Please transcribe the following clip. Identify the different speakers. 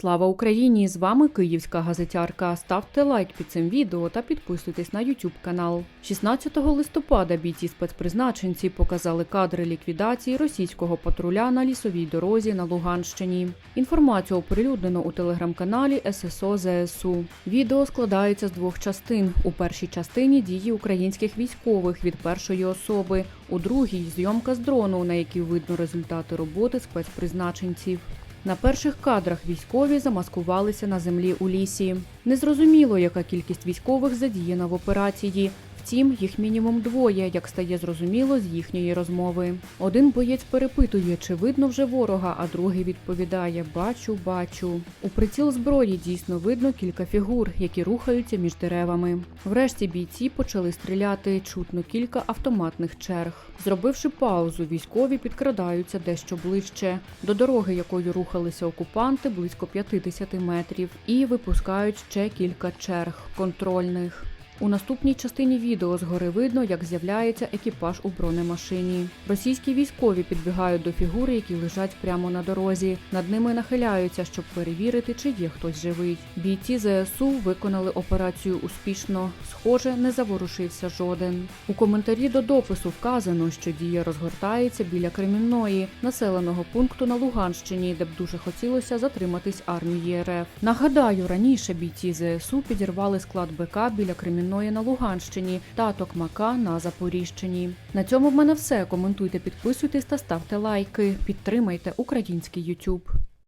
Speaker 1: Слава Україні! З вами Київська газетярка. Ставте лайк під цим відео та підписуйтесь на YouTube канал. 16 листопада бійці спецпризначенці показали кадри ліквідації російського патруля на лісовій дорозі на Луганщині. Інформацію оприлюднено у телеграм-каналі ССО ЗСУ. Відео складається з двох частин. У першій частині дії українських військових від першої особи, у другій зйомка з дрону, на якій видно результати роботи спецпризначенців. На перших кадрах військові замаскувалися на землі у лісі. Незрозуміло, яка кількість військових задіяна в операції. Втім, їх мінімум двоє, як стає зрозуміло з їхньої розмови. Один боєць перепитує, чи видно вже ворога, а другий відповідає: Бачу, бачу. У приціл зброї дійсно видно кілька фігур, які рухаються між деревами. Врешті бійці почали стріляти. Чутно кілька автоматних черг. Зробивши паузу, військові підкрадаються дещо ближче до дороги, якою рухалися окупанти близько 50 метрів, і випускають ще кілька черг контрольних. У наступній частині відео згори видно, як з'являється екіпаж у бронемашині. Російські військові підбігають до фігури, які лежать прямо на дорозі. Над ними нахиляються, щоб перевірити, чи є хтось живий. Бійці ЗСУ виконали операцію успішно. Схоже, не заворушився жоден. У коментарі до допису вказано, що дія розгортається біля Кремінної, населеного пункту на Луганщині, де б дуже хотілося затриматись армії РФ. Нагадаю, раніше бійці ЗСУ підірвали склад БК біля Кремінної на Луганщині та Токмака на Запоріжчині. На цьому в мене все. Коментуйте, підписуйтесь та ставте лайки. Підтримайте український YouTube.